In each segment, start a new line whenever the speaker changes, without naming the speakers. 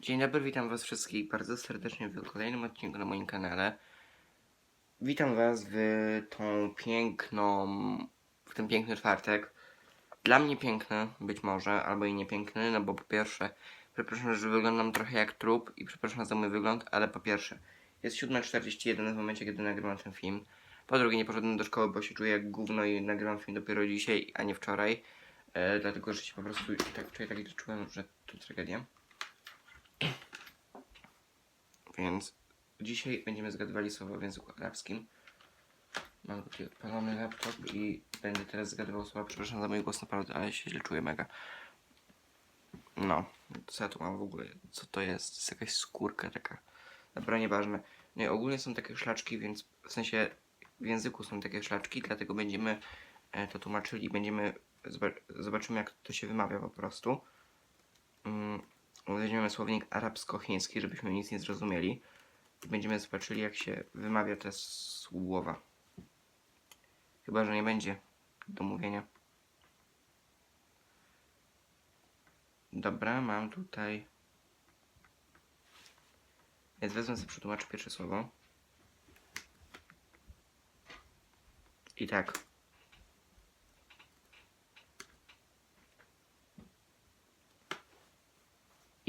Dzień dobry, witam was wszystkich bardzo serdecznie w kolejnym odcinku na moim kanale. Witam was w tą piękną, w ten piękny czwartek. Dla mnie piękny, być może, albo i niepiękny, no bo po pierwsze, przepraszam, że wyglądam trochę jak trup i przepraszam za mój wygląd, ale po pierwsze, jest 7.41 w momencie, kiedy nagrywam ten film. Po drugie, nie poszedłem do szkoły, bo się czuję jak gówno i nagrywam film dopiero dzisiaj, a nie wczoraj. E, dlatego, że się po prostu tak wczoraj tak czułem, że to tragedia. Więc dzisiaj będziemy zgadywali słowa w języku arabskim. Mam tutaj odpalony laptop i będę teraz zgadywał słowa. Przepraszam za mój głos naprawdę, ale się źle czuję mega. No, co ja tu mam w ogóle? Co to jest? To jest jakaś skórka taka. Dobra, nieważne. Nie, ogólnie są takie szlaczki, więc w sensie w języku są takie szlaczki, dlatego będziemy e, to tłumaczyli i będziemy zoba- zobaczymy jak to się wymawia po prostu. Mm, weźmiemy słownik arabsko-chiński, żebyśmy nic nie zrozumieli. I będziemy zobaczyli, jak się wymawia te słowa. Chyba, że nie będzie do mówienia. Dobra, mam tutaj. Więc wezmę sobie przetłumaczę pierwsze słowo. I tak.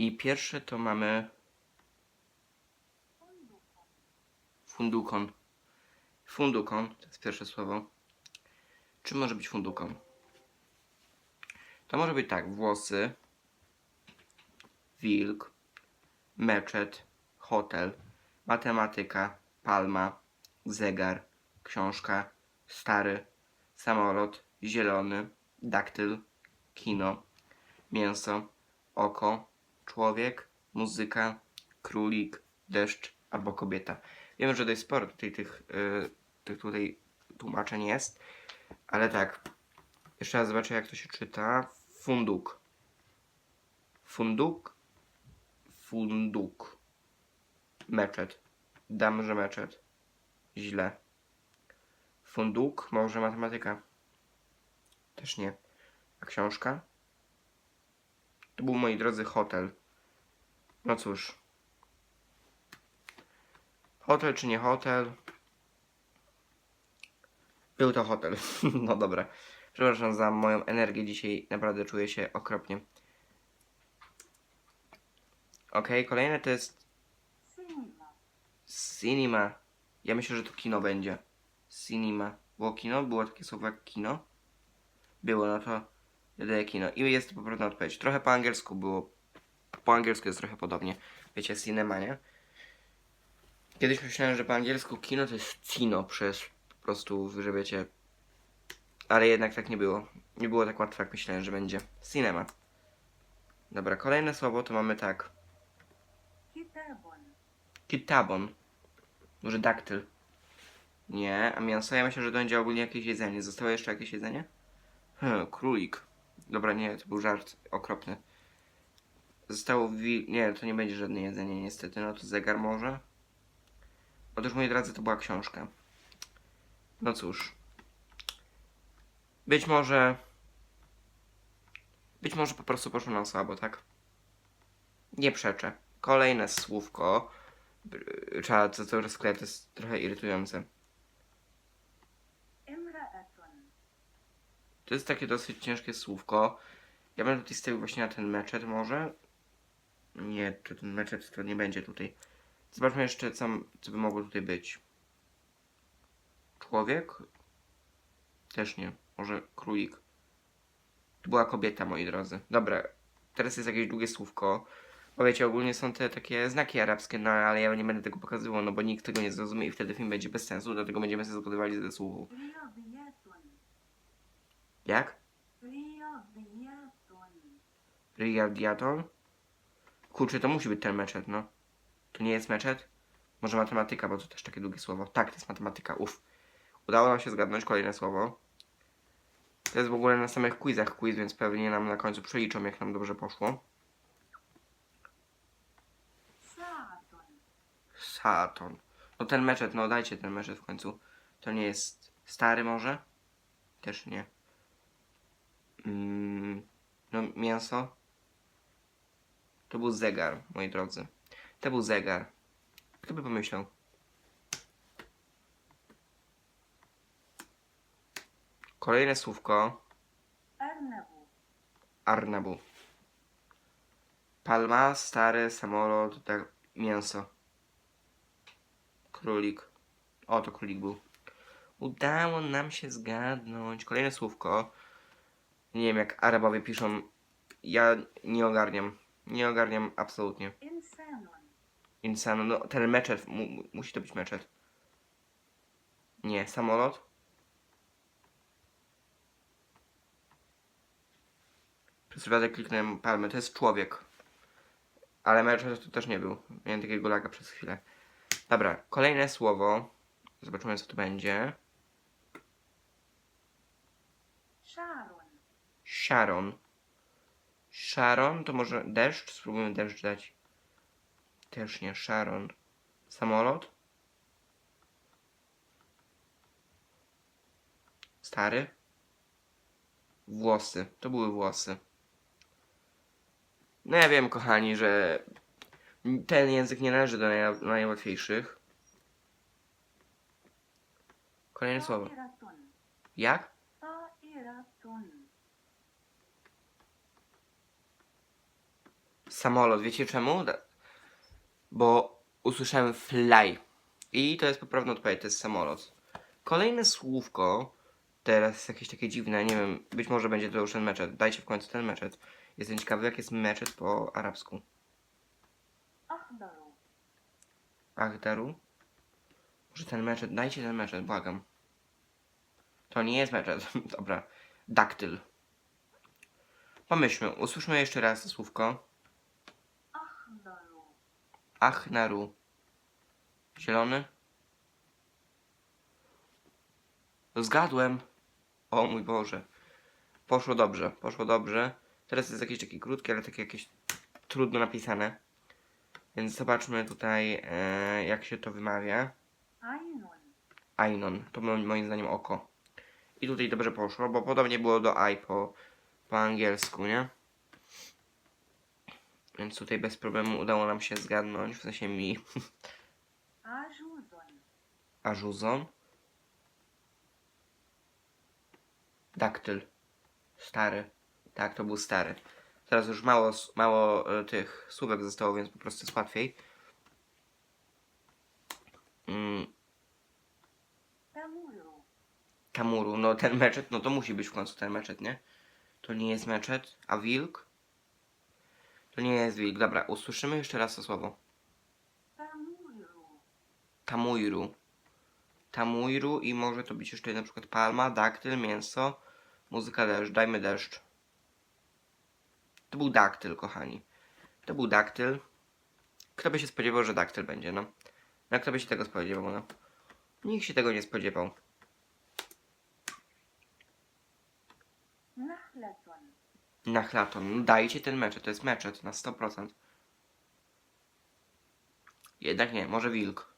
I pierwsze to mamy fundukon. Fundukon to jest pierwsze słowo. Czym może być fundukon? To może być tak, włosy, wilk, meczet, hotel, matematyka, palma, zegar, książka, stary, samolot, zielony, daktyl, kino, mięso, oko, człowiek, muzyka, królik, deszcz albo kobieta. Wiem, że dość sporo tutaj tych, yy, tych tutaj tłumaczeń jest, ale tak. Jeszcze raz zobaczę, jak to się czyta. Funduk. Funduk. Funduk. Meczet. Dam, że meczet. Źle. Funduk, może matematyka. Też nie. A książka? To był, moi drodzy, hotel. No cóż. Hotel czy nie hotel? Był to hotel. no dobra. Przepraszam za moją energię dzisiaj. Naprawdę czuję się okropnie. Okej, kolejne to jest cinema. Ja myślę, że to kino będzie. Cinema. Było kino? Było takie słowo jak kino? Było, no to dodaję kino. I jest to poprawna odpowiedź. Trochę po angielsku było. Po angielsku jest trochę podobnie. Wiecie, cinema, nie? Kiedyś myślałem, że po angielsku kino to jest cino przez po prostu, że wiecie. Ale jednak tak nie było. Nie było tak łatwo, jak myślałem, że będzie. Cinema. Dobra, kolejne słowo to mamy tak.
Kitabon.
Kitabon. Może daktyl. Nie, a mięso ja myślę, że to będzie ogólnie jakieś jedzenie. Zostało jeszcze jakieś jedzenie? Hmm, królik. Dobra, nie, to był żart okropny. Zostało wi... Nie, to nie będzie żadne jedzenie niestety, no to zegar może. Otóż, moi drodzy, to była książka. No cóż. Być może... Być może po prostu poszło nam słabo, tak? Nie przeczę. Kolejne słówko. Trzeba, co to sklep to jest trochę irytujące. To jest takie dosyć ciężkie słówko. Ja będę tutaj stawił właśnie na ten meczet może nie, czy ten meczewstwo nie będzie tutaj. Zobaczmy jeszcze, co, co by mogło tutaj być. Człowiek? Też nie. Może królik. To była kobieta, moi drodzy. Dobra, teraz jest jakieś długie słówko. Bo wiecie, ogólnie są te takie znaki arabskie, no ale ja nie będę tego pokazywał, no bo nikt tego nie zrozumie i wtedy film będzie bez sensu, dlatego będziemy się zgodywali ze
słowów.
Jak?
Riyadiatun.
Riyadiatun? Kurczę, to musi być ten meczet, no. To nie jest meczet? Może matematyka, bo to też takie długie słowo. Tak, to jest matematyka, uff. Udało nam się zgadnąć kolejne słowo. To jest w ogóle na samych quizach quiz, więc pewnie nam na końcu przeliczą, jak nam dobrze poszło. Saturn. No ten meczet, no dajcie ten meczet w końcu. To nie jest stary może? Też nie. Mm, no mięso? To był zegar, moi drodzy. To był zegar. Kto by pomyślał? Kolejne słówko.
Arnabu.
Arnabu. Palma, stary, samolot, tak, mięso. Królik. O, to królik był. Udało nam się zgadnąć. Kolejne słówko. Nie wiem, jak Arabowie piszą. Ja nie ogarniam. Nie ogarniam absolutnie. Insano. No, ten meczet. Mu, musi to być meczet. Nie, samolot. Przez przypadek kliknąłem palmę. To jest człowiek. Ale meczet to też nie był. Miałem takiego laga przez chwilę. Dobra, kolejne słowo. Zobaczymy co tu będzie.
Sharon.
Sharon. Sharon, to może deszcz? Spróbujmy deszcz dać. Też nie, Sharon. Samolot? Stary? Włosy. To były włosy. No ja wiem, kochani, że ten język nie należy do naj najłatwiejszych. Kolejne słowo. Jak? samolot. Wiecie czemu? Bo usłyszałem fly. I to jest poprawna odpowiedź, to jest samolot. Kolejne słówko, teraz jakieś takie dziwne, nie wiem, być może będzie to już ten meczet. Dajcie w końcu ten meczet. Jestem ciekawy, jak jest meczet po arabsku.
Achdaru.
Achdaru? Może ten meczet, dajcie ten meczet, błagam. To nie jest meczet, dobra. Daktyl. Pomyślmy, usłyszmy jeszcze raz słówko. Achnaru. Zielony? Zgadłem! O mój Boże. Poszło dobrze, poszło dobrze. Teraz jest jakieś takie krótkie, ale takie jakieś trudno napisane. Więc zobaczmy tutaj, e, jak się to wymawia. Ainon. To moim zdaniem oko. I tutaj dobrze poszło, bo podobnie było do i po, po angielsku, nie? Więc tutaj bez problemu udało nam się zgadnąć, w sensie mi. Ażuzon. Daktyl. Stary. Tak, to był stary. Teraz już mało, mało e, tych słówek zostało, więc po prostu jest łatwiej. Mm.
Tamuru.
Tamuru. No ten meczet, no to musi być w końcu ten meczet, nie? To nie jest meczet, a wilk? To nie jest wilk. Dobra, usłyszymy jeszcze raz to słowo. Tamujru. Tamujru i może to być jeszcze na przykład palma, daktyl, mięso, muzyka, deszcz. Dajmy deszcz. To był daktyl, kochani. To był daktyl. Kto by się spodziewał, że daktyl będzie, no? No kto by się tego spodziewał, no? Nikt się tego nie spodziewał
na
Klaton. No, dajcie ten meczet, to jest meczet na 100%. Jednak nie, może wilk.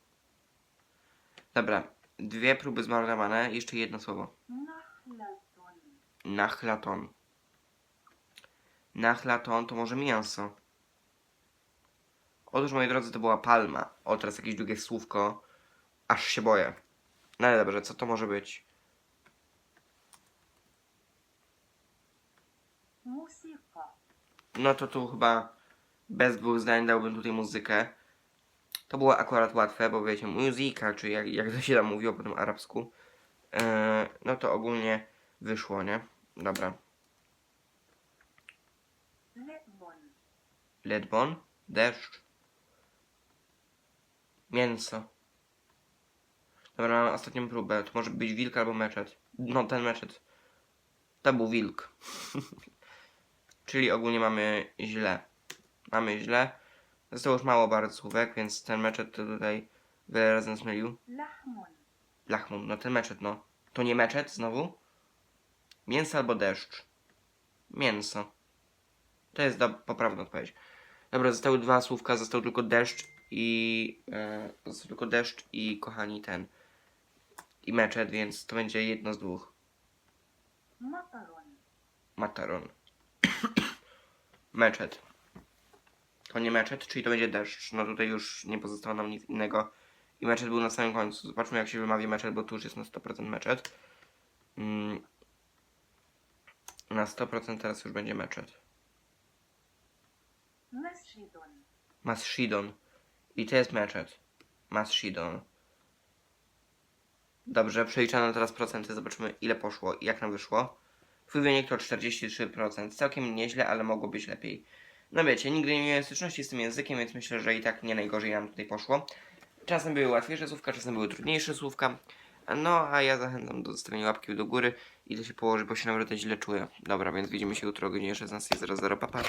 Dobra, dwie próby zmarnowane, jeszcze jedno słowo. Nachlaton. Nachlaton to może mięso. Otóż, moi drodzy, to była palma. O, teraz jakieś drugie słówko. Aż się boję. No ale dobrze, co to może być? no to tu chyba bez dwóch zdań dałbym tutaj muzykę. To było akurat łatwe, bo wiecie, muzyka, czy jak, jak to się tam mówiło po tym arabsku, yy, no to ogólnie wyszło, nie? Dobra. Ledbon, deszcz, mięso. Dobra, mam ostatnią próbę. To może być wilk albo meczet. No, ten meczet. To był wilk. Czyli ogólnie mamy źle. Mamy źle. Zostało już mało bardzo słówek, więc ten meczet to tutaj wiele razy nas mylił.
Lachmun.
Lachmun, no ten meczet, no. To nie meczet znowu? Mięso albo deszcz. Mięso. To jest do, poprawna odpowiedź. Dobra, zostały dwa słówka, został tylko deszcz i... E, został tylko deszcz i kochani ten. I meczet, więc to będzie jedno z dwóch.
Mataron.
Mataron meczet. to nie meczet, czyli to będzie deszcz. No tutaj już nie pozostało nam nic innego. I meczet był na samym końcu. Zobaczmy jak się wymawia meczet, bo tu już jest na 100% meczet. Mm. Na 100% teraz już będzie meczet.
Masjidun.
Masshidon. I to jest meczet. Masshidon. Dobrze, przeliczano teraz procenty, zobaczymy ile poszło i jak nam wyszło. Wynik to 43%. Całkiem nieźle, ale mogło być lepiej. No wiecie, nigdy nie miałem styczności z tym językiem, więc myślę, że i tak nie najgorzej nam tutaj poszło. Czasem były łatwiejsze słówka, czasem były trudniejsze słówka. No, a ja zachęcam do zostawienia łapki do góry. Idę się położyć, bo się naprawdę źle czuję. Dobra, więc widzimy się jutro o godzinie 16.00. Pa, pa.